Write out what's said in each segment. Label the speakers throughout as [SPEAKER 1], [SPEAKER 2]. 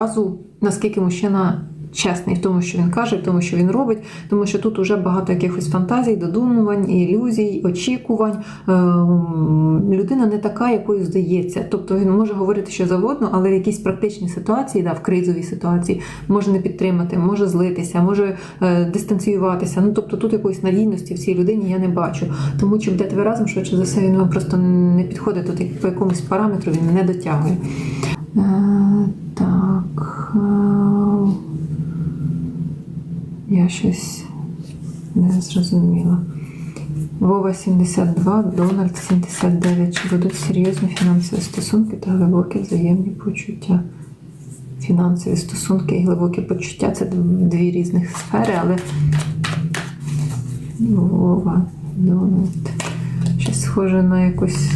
[SPEAKER 1] разу, наскільки мужчина чесний в тому, що він каже, в тому, що він робить, тому що тут уже багато якихось фантазій, додумувань, ілюзій, очікувань. Ем, Людина не така, якою здається. Тобто він може говорити що завгодно, але в якійсь практичній ситуації, да, в кризовій ситуації, може не підтримати, може злитися, може е, дистанціюватися. Ну тобто тут якоїсь надійності в цій людині я не бачу. Тому чи будете ви разом, швидше за все, він просто не підходить як по якомусь параметру, він не дотягує. Я щось не зрозуміла. Вова 72, Дональд 79. Чи будуть серйозні фінансові стосунки та глибокі взаємні почуття? Фінансові стосунки і глибокі почуття це дві різних сфери, але Вова, Дональд. Щось схоже на якусь.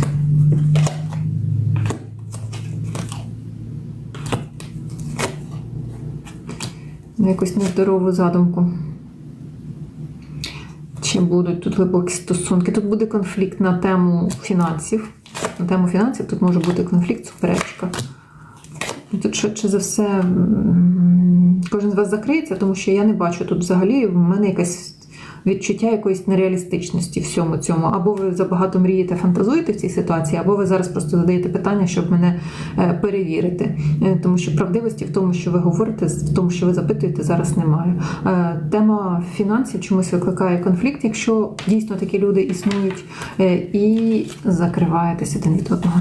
[SPEAKER 1] Якусь нездорову задумку. Чи будуть тут глибокі стосунки? Тут буде конфлікт на тему фінансів. На тему фінансів тут може бути конфлікт, суперечка. Тут швидше за все кожен з вас закриється, тому що я не бачу тут взагалі в мене якесь відчуття якоїсь нереалістичності всьому цьому. Або ви забагато мрієте, фантазуєте в цій ситуації, або ви зараз просто задаєте питання, щоб мене е, перевірити. Е, Тому що правдивості в тому, що ви говорите, в тому, що ви запитуєте, зараз немає. Е, Тема фінансів чомусь викликає конфлікт, якщо дійсно такі люди існують, і закриваєтесь один від одного.